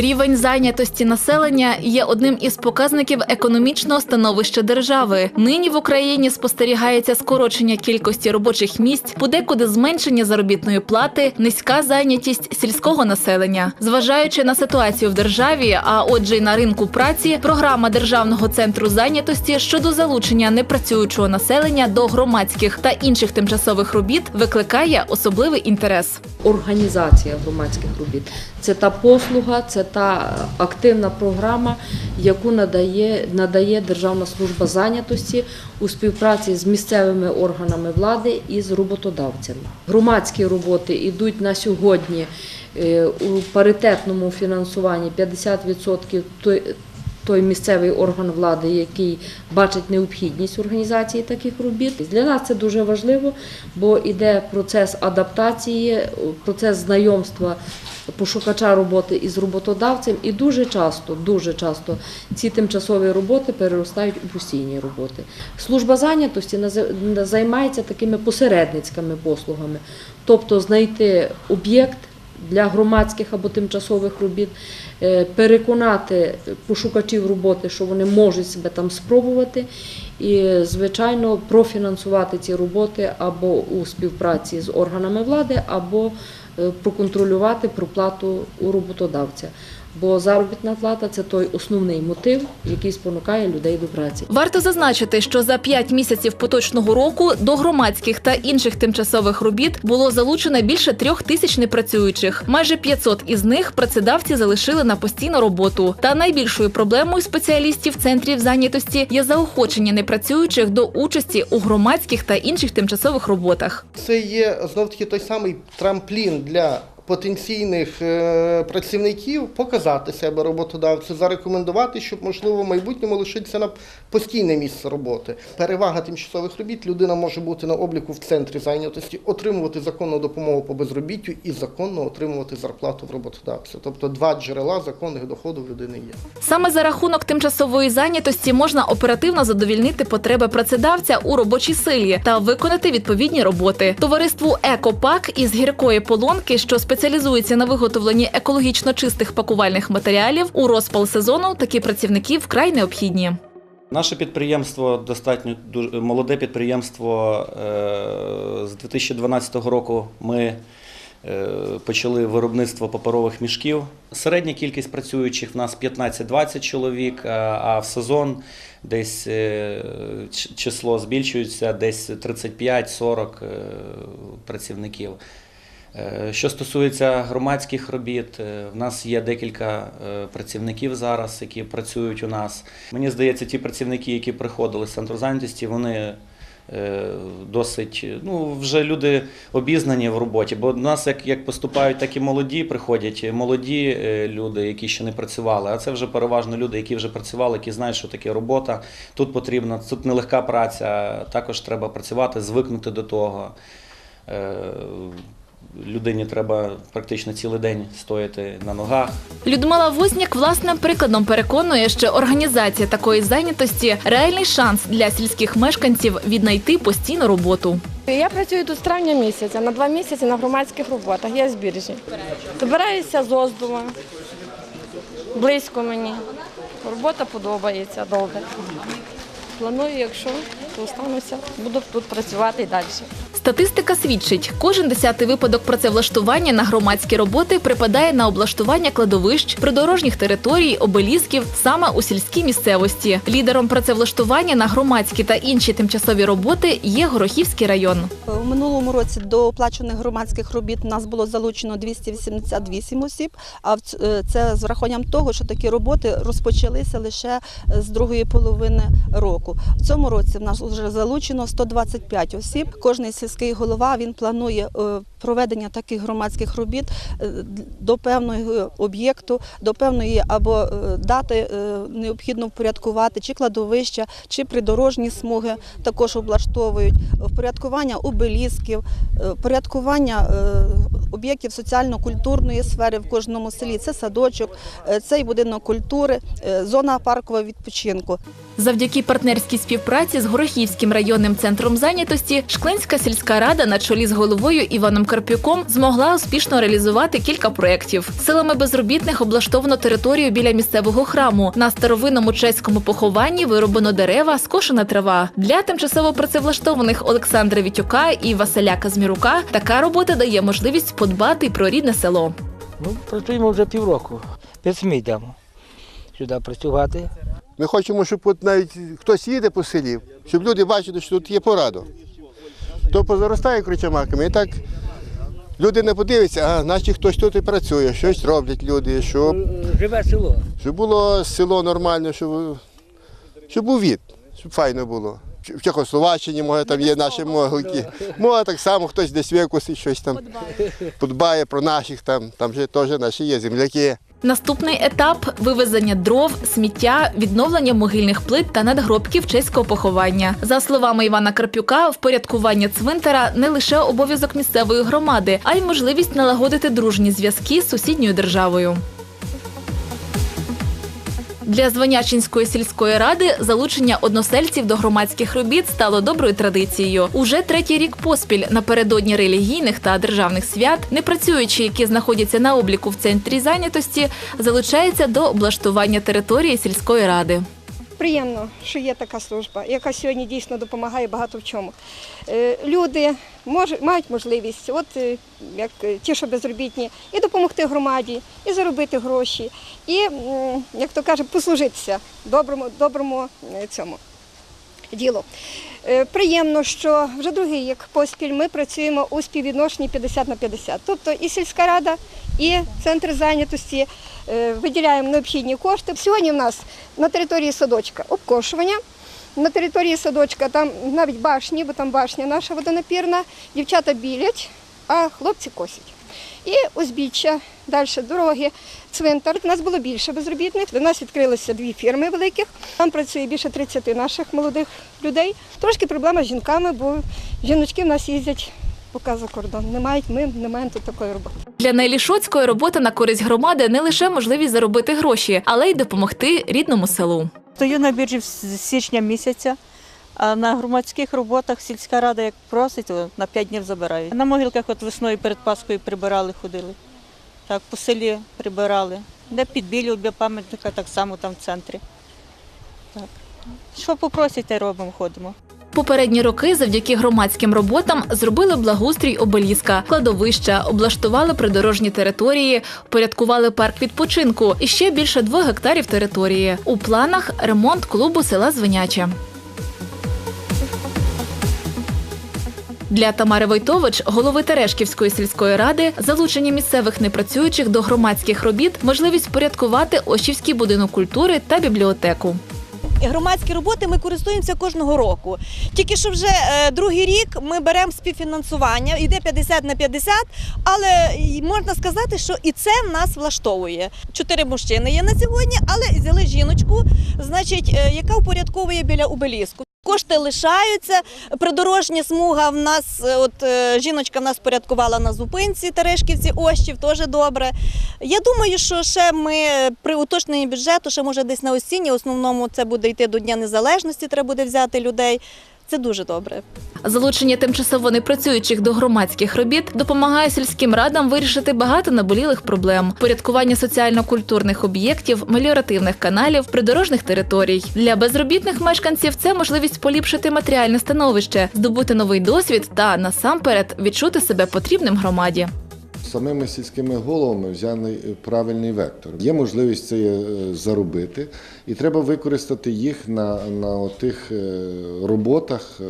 Рівень зайнятості населення є одним із показників економічного становища держави. Нині в Україні спостерігається скорочення кількості робочих місць, подекуди зменшення заробітної плати, низька зайнятість сільського населення. Зважаючи на ситуацію в державі, а отже, й на ринку праці, програма Державного центру зайнятості щодо залучення непрацюючого населення до громадських та інших тимчасових робіт викликає особливий інтерес. організація громадських робіт. Це та послуга, це та активна програма, яку надає, надає Державна служба зайнятості у співпраці з місцевими органами влади і з роботодавцями. Громадські роботи йдуть на сьогодні е, у паритетному фінансуванні 50% той- місцевий орган влади, який бачить необхідність організації таких робіт. Для нас це дуже важливо, бо йде процес адаптації, процес знайомства пошукача роботи із роботодавцем, і дуже часто, дуже часто ці тимчасові роботи переростають у постійні роботи. Служба зайнятості займається такими посередницькими послугами, тобто знайти об'єкт для громадських або тимчасових робіт, е, переконати пошукачів роботи, що вони можуть себе там спробувати, і, звичайно, профінансувати ці роботи або у співпраці з органами влади, або е, проконтролювати проплату у роботодавця. Бо заробітна плата це той основний мотив, який спонукає людей до праці. Варто зазначити, що за п'ять місяців поточного року до громадських та інших тимчасових робіт було залучено більше трьох тисяч непрацюючих. Майже 500 із них працедавці залишили на постійну роботу. Та найбільшою проблемою спеціалістів центрів зайнятості є заохочення непрацюючих до участі у громадських та інших тимчасових роботах. Це є знов таки той самий трамплін для потенційних е, працівників показати себе роботодавцю, зарекомендувати, щоб можливо в майбутньому лишитися на постійне місце роботи. Перевага тимчасових робіт людина може бути на обліку в центрі зайнятості, отримувати законну допомогу по безробіттю і законно отримувати зарплату в роботодавця. Тобто два джерела законних доходу в людини є. Саме за рахунок тимчасової зайнятості можна оперативно задовільнити потреби працедавця у робочій силі та виконати відповідні роботи. Товариству Екопак із гіркої полонки, що спеціалізується на виготовленні екологічно чистих пакувальних матеріалів, у розпал сезону такі працівники вкрай необхідні. Наше підприємство достатньо дуже молоде підприємство. Е, З 2012 року ми е, почали виробництво паперових мішків. Середня кількість працюючих в нас 15-20 чоловік, а- а в сезон десь е, число збільшується, десь 35-40 е, працівників. Е, Що стосується громадських робіт, е, в нас є декілька е, працівників зараз, які працюють у нас. Мені здається, ті працівники, які приходили з центру зайнятості, вони досить ну, вже люди обізнані в роботі. Бо до нас як, як поступають, так і молоді приходять, молоді люди, які ще не працювали. А це вже переважно люди, які вже працювали, які знають, що таке робота. Тут потрібна, тут нелегка праця, також треба працювати, звикнути до того. Людині треба практично цілий день стояти на ногах. Людмила Возняк власним прикладом переконує, що організація такої зайнятості реальний шанс для сільських мешканців віднайти постійну роботу. Я працюю тут з травня місяця, на два місяці на громадських роботах. Я з біржі. Збираюся з Оздума. Близько мені. Робота подобається добре. Планую, якщо то остануся, буду тут працювати і далі. Статистика свідчить, кожен десятий випадок працевлаштування на громадські роботи припадає на облаштування кладовищ, придорожніх територій, обелісків саме у сільській місцевості. Лідером працевлаштування на громадські та інші тимчасові роботи є Горохівський район. У минулому році до оплачених громадських робіт у нас було залучено 288 осіб. А е, це з врахуванням того, що такі роботи розпочалися лише е, з другої половини року. В цьому році в нас вже залучено 125 осіб. Кожний сільський голова він планує е, проведення таких громадських робіт е, до певного об'єкту, до певної або е, дати е, необхідно впорядкувати чи кладовища, чи придорожні смуги також облаштовують впорядкування обелісків, впорядкування об'єктів соціально-культурної сфери в кожному селі. Це садочок, це і будинок культури, зона паркового відпочинку. Завдяки партнерській співпраці з Горохівським районним центром зайнятості Шклинська сільська рада на чолі з головою Іваном Карпюком змогла успішно реалізувати кілька проєктів. Силами безробітних облаштовано територію біля місцевого храму. На старовинному чеському похованні вироблено дерева, скошена трава. Для тимчасово працевлаштованих Олександра Вітюка і Василя Казмірука така робота дає можливість подбати про рідне село. Ну, працюємо вже півроку. Без СМІ йдемо сюди працювати. Ми хочемо, щоб от навіть хтось їде по селі, щоб люди бачили, що тут є порада. То позаростає кручамаками, і так люди не подивляться, а значить хтось тут і працює, щось роблять люди, щоб, Живе село. щоб було село нормальне, щоб, щоб був від, щоб файно було. В Чехословаччині, може, там є наші могилки. Може, так само хтось десь викусить щось там, подбає про наших, там, там же теж наші є земляки. Наступний етап вивезення дров, сміття, відновлення могильних плит та надгробків чеського поховання. За словами Івана Карпюка, впорядкування цвинтара не лише обов'язок місцевої громади, а й можливість налагодити дружні зв'язки з сусідньою державою. Для Звонячинської сільської ради залучення односельців до громадських робіт стало доброю традицією. Уже третій рік поспіль напередодні релігійних та державних свят непрацюючі, які знаходяться на обліку в центрі зайнятості, залучаються до облаштування території сільської ради. Приємно, що є така служба, яка сьогодні дійсно допомагає багато в чому. Е, Люди мають можливість, от е, як е, ті, що безробітні, і допомогти громаді, і заробити гроші, і, як то каже, послужитися доброму, доброму цьому ділу. Приємно, що вже другий рік поспіль ми працюємо у співвідношенні 50 на 50. Тобто і сільська рада, і центр зайнятості е, виділяємо необхідні кошти. Сьогодні в нас на території садочка обкошування. На території садочка там навіть башні, бо там башня наша водонапірна, дівчата білять, а хлопці косять. І узбіччя, далі дороги, цвинтар. У нас було більше безробітних. У нас відкрилися дві фірми великих. Там працює більше 30 наших молодих людей. Трошки проблема з жінками, бо жіночки в нас їздять поки за кордон. Не мають, ми не маємо тут такої роботи. Для Нелі Шоцької робота на користь громади не лише можливість заробити гроші, але й допомогти рідному селу. Стою на біржі з січня місяця, а на громадських роботах сільська рада, як просить, то на 5 днів забирають. На могилках от весною перед Паскою прибирали, ходили. Так, по селі прибирали. Де підбілю, біля пам'ятника, так само там в центрі. Так. Що попросять, те робимо, ходимо. Попередні роки завдяки громадським роботам зробили благоустрій обеліска, кладовища, облаштували придорожні території, впорядкували парк відпочинку і ще більше двох гектарів території. У планах ремонт клубу села Звеняче. Для Тамари Войтович, голови Терешківської сільської ради, залучення місцевих непрацюючих до громадських робіт, можливість порядкувати Ощівський будинок культури та бібліотеку. Громадські роботи ми користуємося кожного року. Тільки що вже е, другий рік ми беремо співфінансування, йде 50 на 50, але можна сказати, що і це нас влаштовує. Чотири мужчини є на сьогодні, але взяли жіночку, значить, е, яка упорядковує біля обеліску. Кошти лишаються. Придорожня смуга в нас, е, от е, жіночка в нас порядкувала на зупинці Терешківці, Ощів, теж добре. Я думаю, що ще ми при уточненні бюджету, ще може десь на осінні, основному це буде йти до Дня Незалежності, треба буде взяти людей. Це дуже добре. Залучення тимчасово непрацюючих до громадських робіт допомагає сільським радам вирішити багато наболілих проблем: порядкування соціально-культурних об'єктів, меліоративних каналів, придорожних територій. Для безробітних мешканців це можливість поліпшити матеріальне становище, здобути новий досвід та насамперед відчути себе потрібним громаді. Самими сільськими головами взяли правильний вектор. Є можливість це е, заробити, і треба використати їх на, на тих роботах, е,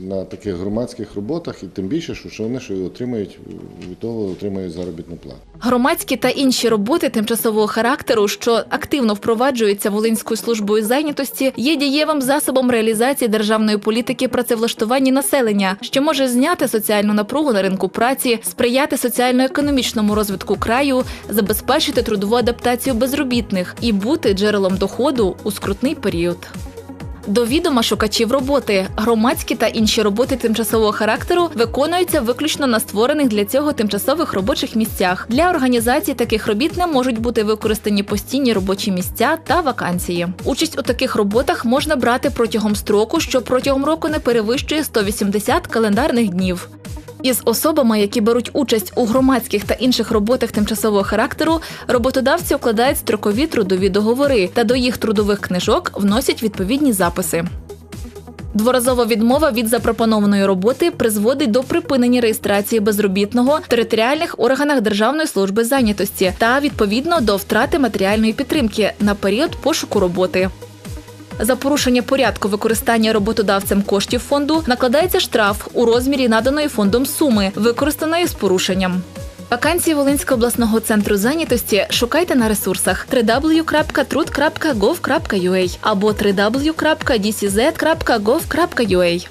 на таких громадських роботах, і тим більше, що вони ще й отримують від того отримують заробітну плату. Громадські та інші роботи тимчасового характеру, що активно впроваджуються Волинською службою зайнятості, є дієвим засобом реалізації державної політики працевлаштування населення, що може зняти соціальну напругу на ринку праці, сприяти соціально-економічному розвитку краю, забезпечити трудову адаптацію безробітних і бути джерелом доходу у скрутний період. До відома шукачів роботи. Громадські та інші роботи тимчасового характеру виконуються виключно на створених для цього тимчасових робочих місцях. Для організації таких робіт не можуть бути використані постійні робочі місця та вакансії. Участь у таких роботах можна брати протягом строку, що протягом року не перевищує 180 календарних днів. Із особами, які беруть участь у громадських та інших роботах тимчасового характеру, роботодавці укладають строкові трудові договори та до їх трудових книжок вносять відповідні записи. Дворазова відмова від запропонованої роботи призводить до припинення реєстрації безробітного в територіальних органах Державної служби зайнятості та відповідно до втрати матеріальної підтримки на період пошуку роботи. За порушення порядку використання роботодавцем коштів фонду накладається штраф у розмірі наданої фондом суми, використаної з порушенням. Вакансії Волинського обласного центру зайнятості шукайте на ресурсах www.trud.gov.ua або www.dcz.gov.ua.